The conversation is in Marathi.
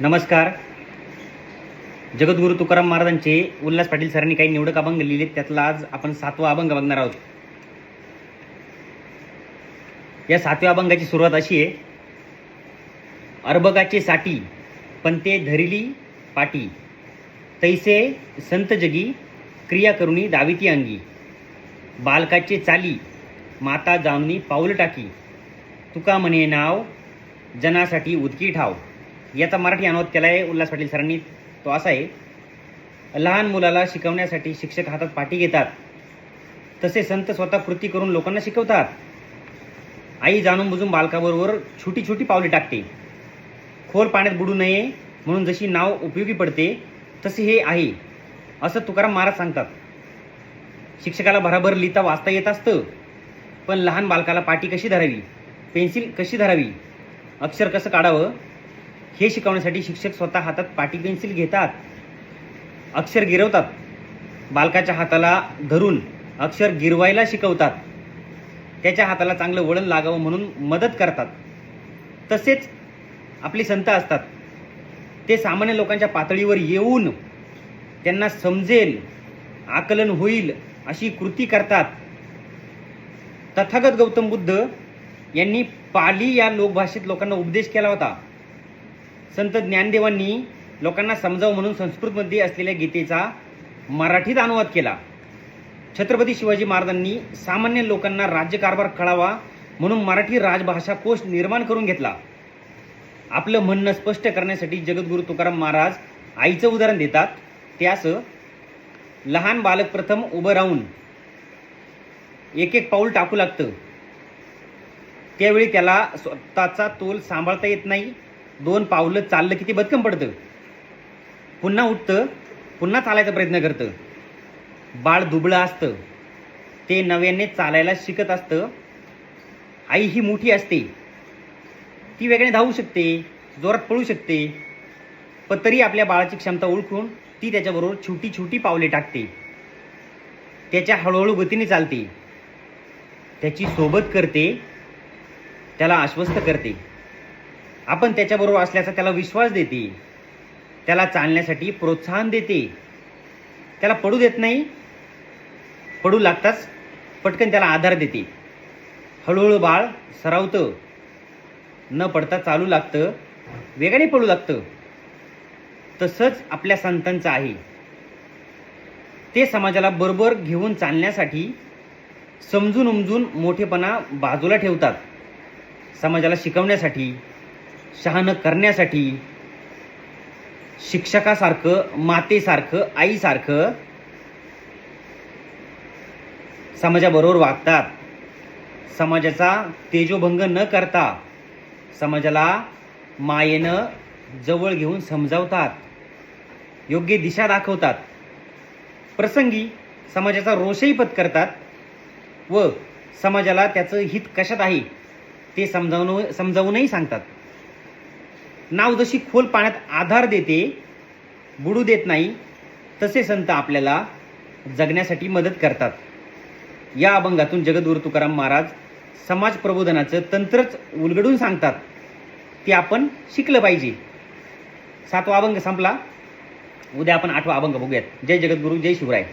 नमस्कार. जगद्गुरु तुकाराम महाराजांचे उल्हास पाटील सरांनी काही निवडक अभंग लिहिले त्यातला आज आपण सातवा अभंग बघणार आहोत. या सातव्या अभंगाची सुरुवात अशी आहे. अर्भकाचे साठी पण ते धरिली पाटी तैसे संत जगी क्रिया करुणी दाविती अंगी बालकाचे चाली माता जामनी पाऊल टाकी तुका म्हणे नाव जनासाठी उदकी ठाव. याचा मराठी अनुवाद केला आहे उल्हास पाटील सरांनी. तो असा आहे लहान मुलाला शिकवण्यासाठी शिक्षक हातात पाठी घेतात. तसे संत स्वतः कृती करून लोकांना शिकवतात. आई जाणून बुजून बालकाबरोबर छोटी छोटी पावले टाकते. खोल पाण्यात बुडू नये म्हणून जशी नाव उपयोगी पडते तसे हे आहे असं तुकाराम महाराज सांगतात. शिक्षकाला भराभर लिहिता वाचता येत असतं पण लहान बालकाला पाटी कशी धरावी? पेन्सिल कशी धरावी? अक्षर कसं काढावं? हे शिकवण्यासाठी शिक्षक स्वतः हातात पाटी पेन्सिल घेतात अक्षर गिरवतात बालकाच्या हाताला धरून अक्षर गिरवायला शिकवतात. त्याच्या हाताला चांगलं वळण लागावं म्हणून मदत करतात. तसेच आपले संत असतात. ते सामान्य लोकांच्या पातळीवर येऊन त्यांना समजेल आकलन होईल अशी कृती करतात. तथागत गौतम बुद्ध यांनी पाली या लोकभाषेत लोकांना उपदेश केला होता. संत ज्ञानदेवांनी लोकांना समजावं म्हणून संस्कृतमध्ये असलेल्या गीतेचा मराठीत अनुवाद केला. छत्रपती शिवाजी महाराजांनी सामान्य लोकांना राज्यकारभार कळावा म्हणून मराठी राजभाषा कोश निर्माण करून घेतला. आपलं म्हणणं स्पष्ट करण्यासाठी जगद्गुरु तुकाराम महाराज आईचं उदाहरण देतात. त्यास लहान बालक प्रथम उभं राहून एक एक पाऊल टाकू लागतं. त्यावेळी त्याला स्वतःचा तोल सांभाळता येत नाही. दोन पावलं चाललं की ते बदकम पडतं. पुन्हा उठतं पुन्हा चालायचा प्रयत्न करतं. बाळ दुबळं असतं. ते नव्याने चालायला शिकत असतं. आई ही मोठी असते. ती वेगाने धावू शकते जोरात पळू शकते. पण तरी आपल्या बाळाची क्षमता ओळखून ती त्याच्याबरोबर छोटी छोटी पावले टाकते. त्याच्या हळूहळू गतीने चालते. त्याची सोबत करते. त्याला आश्वस्त करते. आपण त्याच्याबरोबर असल्याचा त्याला विश्वास देते. त्याला चालण्यासाठी प्रोत्साहन देते. त्याला पडू देत नाही. पडू लागताच पटकन त्याला आधार देते. हळूहळू बाळ सरावतं. न पडता चालू लागतं. वेगाने पडू लागतं. तसंच आपल्या संतांचं आहे. ते समाजाला बरोबर घेऊन चालण्यासाठी समजून उमजून मोठेपणा बाजूला ठेवतात. समाजाला शिकवण्यासाठी शहाणं करण्यासाठी शिक्षकासारखं मातेसारखं आईसारखं समाजाबरोबर वागतात. समाजाचा तेजोभंग न करता समाजाला मायेनं जवळ घेऊन समजावतात. योग्य दिशा दाखवतात. प्रसंगी समाजाचा रोषही पत्करतात व समाजाला त्याचं हित कशात आहे ते समजावून समजावूनही सांगतात. नाव जशी खोल पाण्यात आधार देते बुडू देत नाही तसे संत आपल्याला जगण्यासाठी मदत करतात. या अभंगातून जगद्गुरु तुकाराम महाराज समाज प्रबोधनाचं तंत्रच उलगडून सांगतात. ते आपण शिकलं पाहिजे. सातवा अभंग संपला. उद्या आपण आठवा अभंग बघूयात. जय जगद्गुरु जय शिवराय.